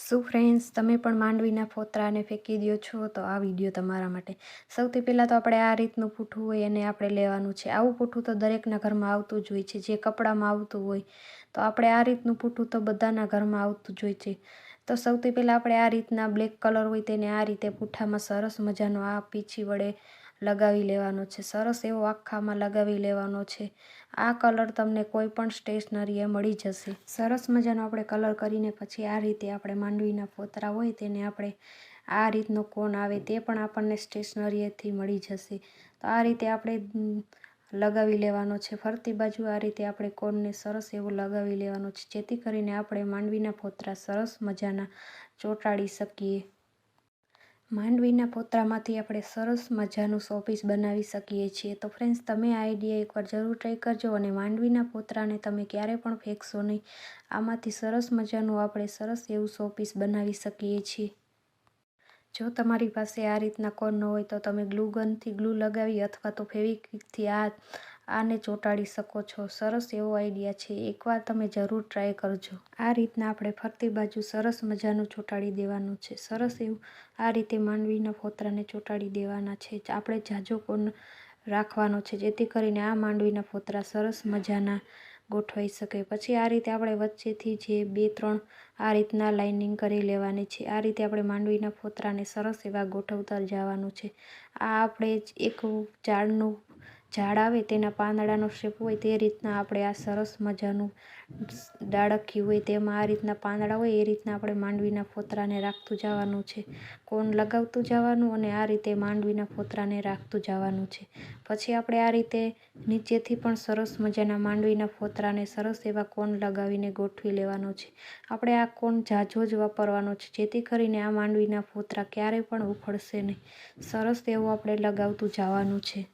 શું ફ્રેન્ડ્સ તમે પણ માંડવીના ફોતરાને ફેંકી દો છો? તો આ વીડિયો તમારા માટે. સૌથી પહેલાં તો આપણે આ રીતનું પૂઠું હોય એને આપણે લેવાનું છે. આવું પૂઠું તો દરેકના ઘરમાં આવતું જ હોય છે. જે કપડામાં આવતું હોય, તો આપણે આ રીતનું પૂઠું તો બધાના ઘરમાં આવતું જ હોય છે. તો સૌથી પહેલાં આપણે આ રીતના બ્લેક કલર હોય તેને આ રીતે પૂઠામાં સરસ મજાનો આ પીછી વડે લગાવી લેવાનો છે. સરસ એવો આખામાં લગાવી લેવાનો છે. આ કલર તમને કોઈ પણ સ્ટેશનરીએ મળી જશે. સરસ મજાનો આપણે કલર કરીને પછી આ રીતે આપણે માંડવીના ફોતરા હોય તેને આપણે આ રીતનો કોન આવે તે પણ આપણને સ્ટેશનરીએથી મળી જશે. તો આ રીતે આપણે લગાવી લેવાનો છે. ફરતી બાજુ આ રીતે આપણે કોનને સરસ એવો લગાવી લેવાનો છે. જેથી કરીને આપણે માંડવીના ફોતરા સરસ મજાના ચોંટાડી શકીએ. માંડવીના પોતરામાંથી આપણે સરસ મજાનું શોપીસ બનાવી શકીએ છીએ. તો ફ્રેન્ડ્સ તમે આ આઈડિયા એકવાર જરૂર ટ્રાય કરજો અને માંડવીના પોતરાને તમે ક્યારે પણ ફેંકશો નહીં. આમાંથી સરસ મજાનું આપણે સરસ એવું શોપીસ બનાવી શકીએ છીએ. જો તમારી પાસે આ રીતના કોન ન હોય તો તમે ગ્લુ ગનથી ગ્લુ લગાવી અથવા તો ફેવિક્વિકથી આ આને ચોંટાડી શકો છો. સરસ એવો આઈડિયા છે. એકવાર તમે જરૂર ટ્રાય કરજો. આ રીતના આપણે ફરતી બાજુ સરસ મજાનું ચોંટાડી દેવાનું છે. સરસ એવું આ રીતે માંડવીના ફોતરાને ચોંટાડી દેવાના છે. આપણે જાજો કોન રાખવાનો છે જેથી કરીને આ માંડવીના ફોતરા સરસ મજાના ગોઠવાઈ શકે. પછી આ રીતે આપણે વચ્ચેથી જે બે, ત્રણ આ રીતના લાઇનિંગ કરી લેવાની છે. આ રીતે આપણે માંડવીના ફોતરાને સરસ એવા ગોઠવતા જવાનું છે. આ આપણે એક ઝાડનું ઝાડ આવે તેના પાંદડાનો શેપ હોય તે રીતના આપણે આ સરસ મજાનું ડાળખી હોય તેમાં આ રીતના પાંદડા હોય એ રીતના આપણે માંડવીના ફોતરાને રાખતું જવાનું છે. કોન લગાવતું જવાનું અને આ રીતે માંડવીના ફોતરાને રાખતું જવાનું છે. પછી આપણે આ રીતે નીચેથી પણ સરસ મજાના માંડવીના ફોતરાને સરસ એવા કોન લગાવીને ગોઠવી લેવાનો છે. આપણે આ કોન ઝાઝો જ વાપરવાનો છે, જેથી કરીને આ માંડવીના ફોતરા ક્યારેય પણ ઉખડશે નહીં. સરસ એવું આપણે લગાવતું જવાનું છે.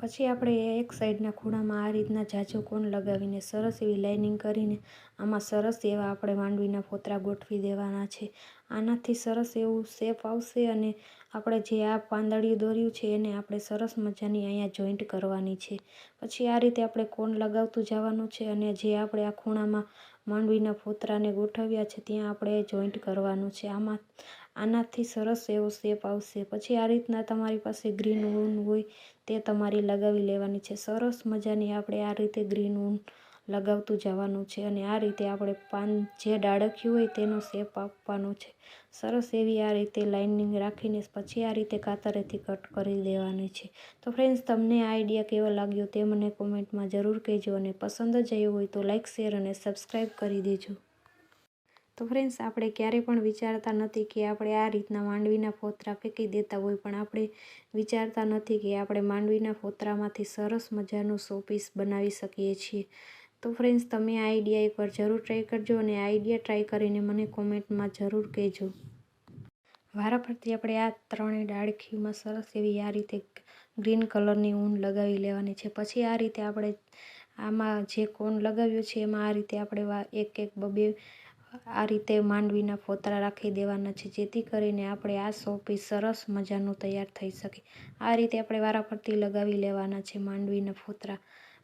પછી આપણે એક સાઈડના ખૂણામાં આ રીતના જાજો કોણ લગાવીને સરસ એવી લાઇનિંગ કરીને આમાં સરસ એવા આપણે માંડવીના ફોતરા ગોઠવી દેવાના છે. આનાથી સરસ એવું શેપ આવશે અને આપણે જે આ પાંદડિયું દોર્યું છે એને આપણે સરસ મજાની અહીંયા જોઈન્ટ કરવાની છે. પછી આ રીતે આપણે કોણ લગાવતું જવાનું છે અને જે આપણે આ ખૂણામાં માંડવીના ફોતરાને ગોઠવ્યા છે ત્યાં આપણે જોઈન્ટ કરવાનું છે. આમાં આનાથી સરસ એવો શેપ આવશે. પછી આ રીતના તમારી પાસે ગ્રીન ઊન હોય, તે તમારી લગાવી લેવાની છે. સરસ મજાની આપણે આ રીતે ગ્રીન ઊન લગાવતું જવાનું છે અને આ રીતે આપણે પાન જે ડાળખ્યું હોય તેનો શેપ આપવાનો છે. સરસ એવી આ રીતે લાઇનિંગ રાખીને પછી આ રીતે કાતરેથી કટ કરી દેવાની છે. તો ફ્રેન્ડ્સ તમને આ આઈડિયા કેવો લાગ્યો તે મને કોમેન્ટમાં જરૂર કહેજો અને પસંદ જ આવ્યો હોય તો લાઇક શેર અને સબસ્ક્રાઈબ કરી દેજો. તો ફ્રેન્ડ્સ આપણે ક્યારેય પણ વિચારતા નથી કે આપણે આ રીતના માંડવીના ફોતરા ફેંકી દેતા હોય, પણ આપણે વિચારતા નથી કે આપણે માંડવીના ફોતરામાંથી સરસ મજાનું શોપીસ બનાવી શકીએ છીએ. તો ફ્રેન્ડ્સ તમે આ આઈડિયા એકવાર જરૂર ટ્રાય કરજો અને આઈડિયા ટ્રાય કરીને મને કોમેન્ટમાં જરૂર કહેજો. વારાફરતી આપણે આ ત્રણેય ડાળખીમાં સરસ એવી આ રીતે ગ્રીન કલરની ઊન લગાવી લેવાની છે. પછી આ રીતે આપણે આમાં જે કોન લગાવ્યો છે, એમાં આ રીતે આપણે એક એક બબે આ રીતે માંડવીના ફોતરા રાખી દેવાના છે, જેથી કરીને આપણે આ શોપીસ સરસ મજાનું તૈયાર થઈ શકે. આ રીતે આપણે વારાફરતી લગાવી લેવાના છે માંડવીના ફોતરા.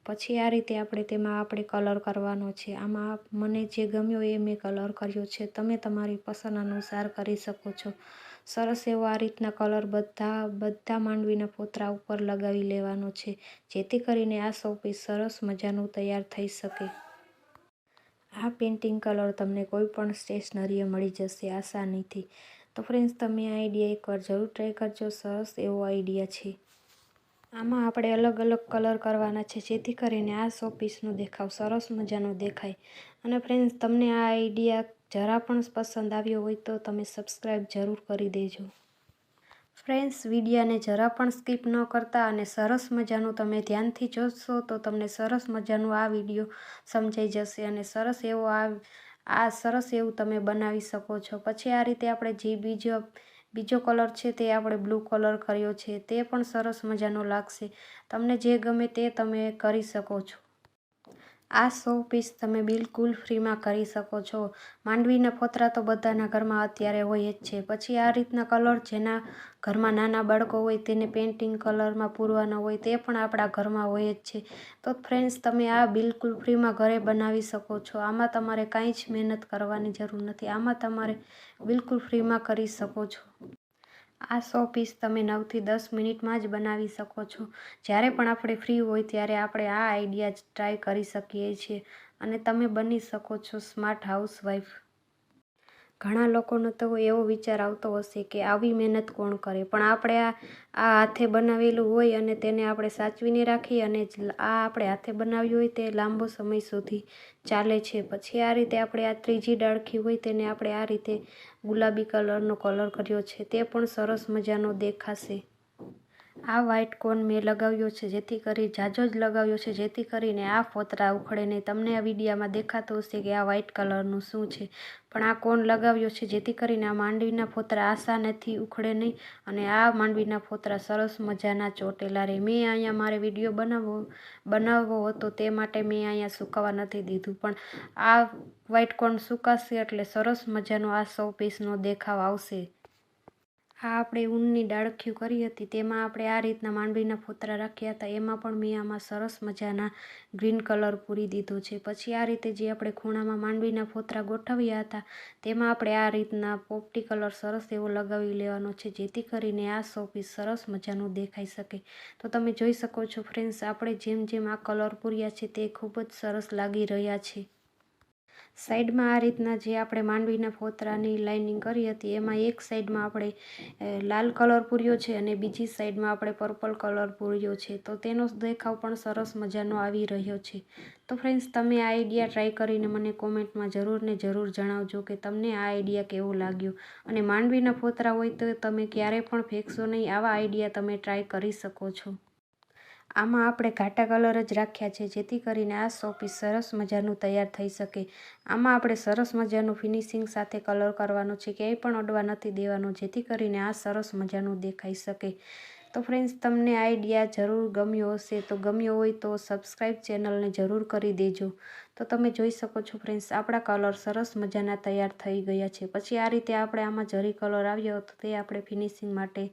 પછી આ રીતે આપણે તેમાં આપણે કલર કરવાનો છે. આમાં મને જે ગમ્યો એ મેં કલર કર્યો છે. તમે તમારી પસંદ અનુસાર કરી શકો છો. સરસ એવો આ રીતના કલર બધા બધા માંડવીના ફોતરા ઉપર લગાવી લેવાનો છે, જેથી કરીને આ શોપીસ સરસ મજાનું તૈયાર થઈ શકે. આ પેઇન્ટિંગ કલર તમને કોઈ પણ સ્ટેશનરીએ મળી જશે, આસાનીથી. તો ફ્રેન્ડ્સ તમે આ આઈડિયા એકવાર જરૂર ટ્રાય કરજો, સરસ એવો આઈડિયા છે. આમાં આપણે અલગ અલગ કલર કરવાના છે, જેથી કરીને આ શોપીસનો દેખાવ સરસ મજાનો દેખાય. અને ફ્રેન્ડ્સ તમને આ આઈડિયા જરા પણ પસંદ આવ્યો હોય તો તમે સબસ્ક્રાઈબ જરૂર કરી દેજો. ફ્રેન્ડ્સ, વિડીયાને જરા પણ સ્કીપ ન કરતા અને સરસ મજાનું તમે ધ્યાનથી જોશો તો તમને સરસ મજાનું આ વીડિયો સમજાઈ જશે અને સરસ એવો આ આ સરસ એવું તમે બનાવી શકો છો. પછી આ રીતે આપણે જે બીજો બીજો કલર છે તે આપણે બ્લુ કલર કર્યો છે તે પણ સરસ મજાનો લાગશે. તમને જે ગમે તે તમે કરી શકો છો. આ સો પીસ તમે બિલકુલ ફ્રીમાં કરી શકો છો. માંડવીના ફોતરા તો બધાના ઘરમાં અત્યારે હોય જ છે. પછી આ રીતના કલર જેના ઘરમાં નાના બાળકો હોય તેને પેઇન્ટિંગ કલરમાં પૂરવાના હોય તે પણ આપણા ઘરમાં હોય જ છે. તો ફ્રેન્ડ્સ તમે આ બિલકુલ ફ્રીમાં ઘરે બનાવી શકો છો. આમાં તમારે કાંઈ જ મહેનત કરવાની જરૂર નથી. આમાં તમારે બિલકુલ ફ્રીમાં કરી શકો છો. આ સો પીસ તમે નવથી દસ મિનિટમાં જ બનાવી શકો છો. જ્યારે પણ આપણે ફ્રી હોય ત્યારે આપણે આ આઈડિયા જ ટ્રાય કરી શકીએ છીએ. અને તમે બની શકો છો સ્માર્ટ હાઉસવાઈફ ઘણા લોકોનો તો એવો વિચાર આવતો હશે કે આવી મહેનત કોણ કરે? પણ આપણે આ આ હાથે બનાવેલું હોય અને તેને આપણે સાચવીને રાખીએ અને આ આપણે હાથે બનાવ્યું હોય તે લાંબો સમય સુધી ચાલે છે. પછી આ રીતે આપણે આ ત્રીજી ડાળખી હોય તેને આપણે આ રીતે ગુલાબી કલરનો કલર કર્યો છે. તે પણ સરસ મજાનો દેખાશે. આ વ્હાઇટ કોન મેં લગાવ્યો છે, જેથી કરી જાજો જ લગાવ્યો છે, જેથી કરીને આ ફોતરા ઉખડે નહીં. તમને આ વિડીયામાં દેખાતું હશે કે આ વ્હાઇટ કલરનું શું છે. પણ આ કોન લગાવ્યો છે, જેથી કરીને આ માંડવીના ફોતરા આસાનેથી ઉખડે નહીં અને આ માંડવીના ફોતરા સરસ મજાના ચોટેલા રહે. મેં અહીંયા મારે વીડિયો બનાવવો બનાવવો હતો તે માટે મેં અહીંયા સુકાવા નથી દીધું. પણ આ વ્હાઇટ કોન સુકાશે એટલે સરસ મજાનો આ સો પીસનો દેખાવ આવશે. આ આપણે ઊનની ડાળખ્યું કરી હતી. તેમાં આપણે આ રીતના માંડવીના ફોતરા રાખ્યા હતા. એમાં પણ મેં આમાં સરસ મજાના ગ્રીન કલર પૂરી દીધો છે. પછી આ રીતે જે આપણે ખૂણામાં માંડવીના ફોતરા ગોઠવ્યા હતા, તેમાં આપણે આ રીતના પોપટી કલર સરસ એવો લગાવી લેવાનો છે, જેથી કરીને આ શોપીસ સરસ મજાનું દેખાઈ શકે. તો તમે જોઈ શકો છો ફ્રેન્ડ્સ આપણે જેમ જેમ આ કલર પૂર્યા છે, તે ખૂબ જ સરસ લાગી રહ્યા છે. સાઈડમાં આ રીતના જે આપણે માંડવીના ફોતરાની લાઇનિંગ કરી હતી, એમાં એક સાઈડમાં આપણે લાલ કલર પૂર્યો છે અને બીજી સાઈડમાં આપણે પર્પલ કલર પૂર્યો છે. તો તેનો દેખાવ પણ સરસ મજાનો આવી રહ્યો છે. તો ફ્રેન્ડ્સ, તમે આ આઈડિયા ટ્રાય કરીને મને કોમેન્ટમાં જરૂર ને જરૂર જણાવજો કે તમને આ આઈડિયા કેવો લાગ્યો. અને માંડવીના ફોતરા હોય તો તમે ક્યારે પણ ફેંકશો નહીં, આવા આઈડિયા તમે ટ્રાય કરી શકો છો. આમાં આપણે ઘાટા કલર જ રાખ્યા છે, જેથી કરીને આ શોપીસ સરસ મજાનું તૈયાર થઈ શકે. આમાં આપણે સરસ મજાનું ફિનિશિંગ સાથે કલર કરવાનો છે, ક્યાંય પણ અડવા નથી દેવાનો, જેથી કરીને આ સરસ મજાનું દેખાઈ શકે. તો ફ્રેન્ડ્સ તમને આઈડિયા જરૂર ગમ્યો હશે, તો ગમ્યો હોય તો સબસ્ક્રાઈબ ચેનલને જરૂર કરી દેજો. તો તમે જોઈ શકો છો ફ્રેન્ડ્સ આપણા કલર સરસ મજાના તૈયાર થઈ ગયા છે. પછી આ રીતે આપણે આમાં જરી કલર આવ્યો હતો તે આપણે ફિનિશિંગ માટે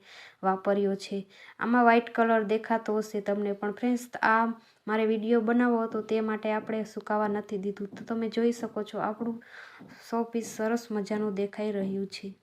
વાપર્યો છે. આમાં વ્હાઇટ કલર દેખાતો હશે તમને, પણ ફ્રેન્ડ્સ આ મારે વીડિયો બનાવવો હતો તે માટે આપણે સુકાવા નથી દીધું. તો તમે જોઈ શકો છો આપણું સો પીસ સરસ મજાનું દેખાઈ રહ્યું છે.